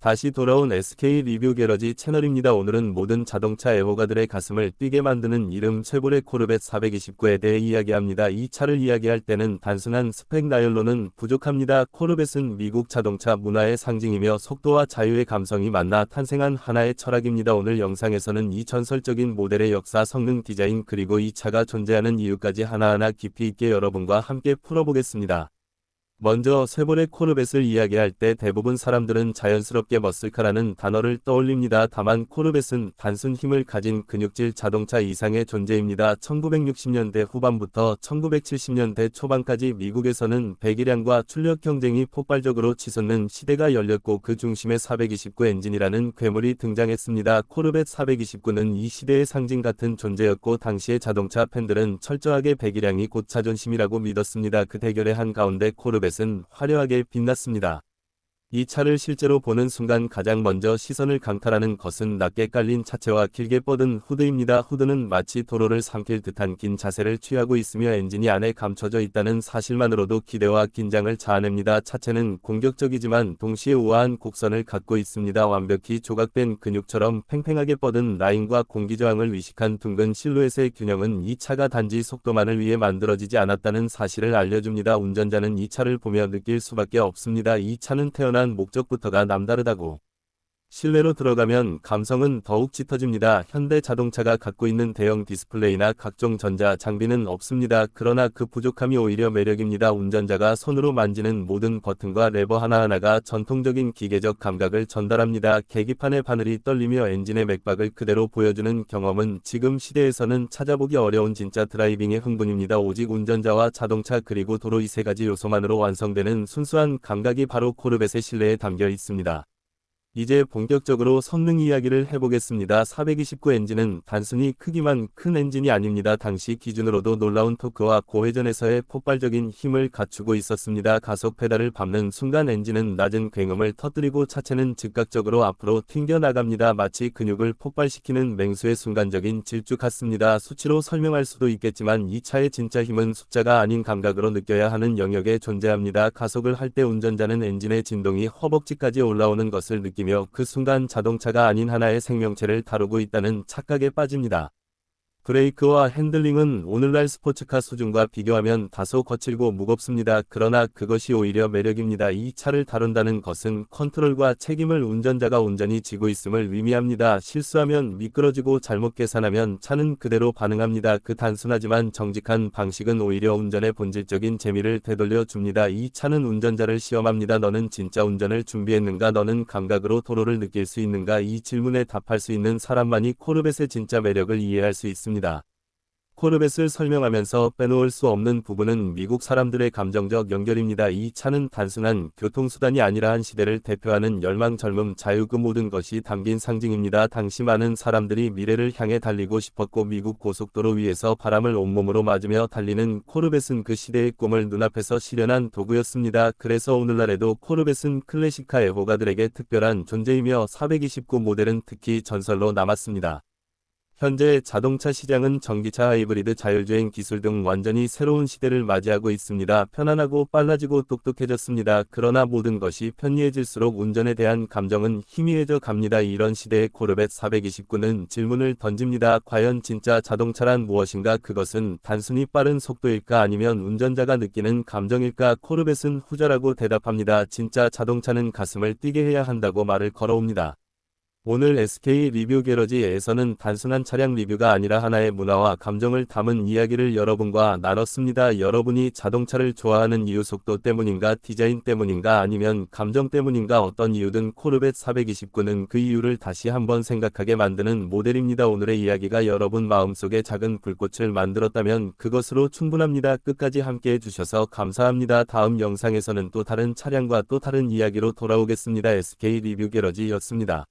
다시 돌아온 SK 리뷰 게러지 채널입니다. 오늘은 모든 자동차 애호가들의 가슴을 뛰게 만드는 이름 쉐보레 코르벳 429에 대해 이야기합니다. 이 차를 이야기할 때는 단순한 스펙 나열로는 부족합니다. 코르벳은 미국 자동차 문화의 상징이며 속도와 자유의 감성이 만나 탄생한 하나의 철학입니다. 오늘 영상에서는 이 전설적인 모델의 역사, 성능, 디자인 그리고 이 차가 존재하는 이유까지 하나하나 깊이 있게 여러분과 함께 풀어보겠습니다. 먼저 쉐보레 코르벳을 이야기할 때 대부분 사람들은 자연스럽게 머슬카라는 단어를 떠올립니다. 다만 코르벳은 단순 힘을 가진 근육질 자동차 이상의 존재입니다. 1960년대 후반부터 1970년대 초반까지 미국에서는 배기량과 출력 경쟁이 폭발적으로 치솟는 시대가 열렸고 그 중심에 429 엔진이라는 괴물이 등장했습니다. 코르벳 429는 이 시대의 상징 같은 존재였고 당시의 자동차 팬들은 철저하게 배기량이 곧 자존심이라고 믿었습니다. 그 대결의 한가운데 코르벳 벨벳은 화려하게 빛났습니다. 이 차를 실제로 보는 순간 가장 먼저 시선을 강탈하는 것은 낮게 깔린 차체와 길게 뻗은 후드입니다. 후드는 마치 도로를 삼킬 듯한 긴 자세를 취하고 있으며 엔진이 안에 감춰져 있다는 사실만으로도 기대와 긴장을 자아냅니다. 차체는 공격적이지만 동시에 우아한 곡선을 갖고 있습니다. 완벽히 조각된 근육처럼 팽팽하게 뻗은 라인과 공기저항을 위식한 둥근 실루엣의 균형은 이 차가 단지 속도만을 위해 만들어지지 않았다는 사실을 알려줍니다. 운전자는 이 차를 보며 느낄 수밖에 없습니다. 이 차는 태어난 태어난 목적부터가 남다르다고. 실내로 들어가면 감성은 더욱 짙어집니다. 현대 자동차가 갖고 있는 대형 디스플레이나 각종 전자 장비는 없습니다. 그러나 그 부족함이 오히려 매력입니다. 운전자가 손으로 만지는 모든 버튼과 레버 하나하나가 전통적인 기계적 감각을 전달합니다. 계기판의 바늘이 떨리며 엔진의 맥박을 그대로 보여주는 경험은 지금 시대에서는 찾아보기 어려운 진짜 드라이빙의 흥분입니다. 오직 운전자와 자동차 그리고 도로 이 세 가지 요소만으로 완성되는 순수한 감각이 바로 코르벳의 실내에 담겨 있습니다. 이제 본격적으로 성능 이야기를 해보겠습니다. 429 엔진은 단순히 크기만 큰 엔진이 아닙니다. 당시 기준으로도 놀라운 토크와 고회전에서의 폭발적인 힘을 갖추고 있었습니다. 가속 페달을 밟는 순간 엔진은 낮은 굉음을 터뜨리고 차체는 즉각적으로 앞으로 튕겨나갑니다. 마치 근육을 폭발시키는 맹수의 순간적인 질주 같습니다. 수치로 설명할 수도 있겠지만 이 차의 진짜 힘은 숫자가 아닌 감각으로 느껴야 하는 영역에 존재합니다. 가속을 할 때 운전자는 엔진의 진동이 허벅지까지 올라오는 것을 느끼 느끼며 그 순간 자동차가 아닌 하나의 생명체를 다루고 있다는 착각에 빠집니다. 브레이크와 핸들링은 오늘날 스포츠카 수준과 비교하면 다소 거칠고 무겁습니다. 그러나 그것이 오히려 매력입니다. 이 차를 다룬다는 것은 컨트롤과 책임을 운전자가 온전히 지고 있음을 의미합니다. 실수하면 미끄러지고 잘못 계산하면 차는 그대로 반응합니다. 그 단순하지만 정직한 방식은 오히려 운전의 본질적인 재미를 되돌려 줍니다. 이 차는 운전자를 시험합니다. 너는 진짜 운전을 준비했는가? 너는 감각으로 도로를 느낄 수 있는가? 이 질문에 답할 수 있는 사람만이 코르벳의 진짜 매력을 이해할 수 있습니다. 있습니다. 코르벳을 설명하면서 빼놓을 수 없는 부분은 미국 사람들의 감정적 연결입니다. 이 차는 단순한 교통수단이 아니라 한 시대를 대표하는 열망, 젊음, 자유 그 모든 것이 담긴 상징입니다. 당시 많은 사람들이 미래를 향해 달리고 싶었고 미국 고속도로 위에서 바람을 온몸으로 맞으며 달리는 코르벳은 그 시대의 꿈을 눈앞에서 실현한 도구였습니다. 그래서 오늘날에도 코르벳은 클래식카 애호가들에게 특별한 존재이며 429 모델은 특히 전설로 남았습니다. 현재 자동차 시장은 전기차 하이브리드 자율주행 기술 등 완전히 새로운 시대를 맞이하고 있습니다. 편안하고 빨라지고 똑똑해졌습니다. 그러나 모든 것이 편리해질수록 운전에 대한 감정은 희미해져 갑니다. 이런 시대의 코르벳 429는 질문을 던집니다. 과연 진짜 자동차란 무엇인가? 그것은 단순히 빠른 속도일까 아니면 운전자가 느끼는 감정일까? 코르벳은 후자라고 대답합니다. 진짜 자동차는 가슴을 뛰게 해야 한다고 말을 걸어옵니다. 오늘 SK 리뷰 게러지에서는 단순한 차량 리뷰가 아니라 하나의 문화와 감정을 담은 이야기를 여러분과 나눴습니다. 여러분이 자동차를 좋아하는 이유 속도 때문인가 디자인 때문인가 아니면 감정 때문인가 어떤 이유든 코르벳 429는 그 이유를 다시 한번 생각하게 만드는 모델입니다. 오늘의 이야기가 여러분 마음속에 작은 불꽃을 만들었다면 그것으로 충분합니다. 끝까지 함께 해 주셔서 감사합니다. 다음 영상에서는 또 다른 차량과 또 다른 이야기로 돌아오겠습니다. SK 리뷰 게러지였습니다.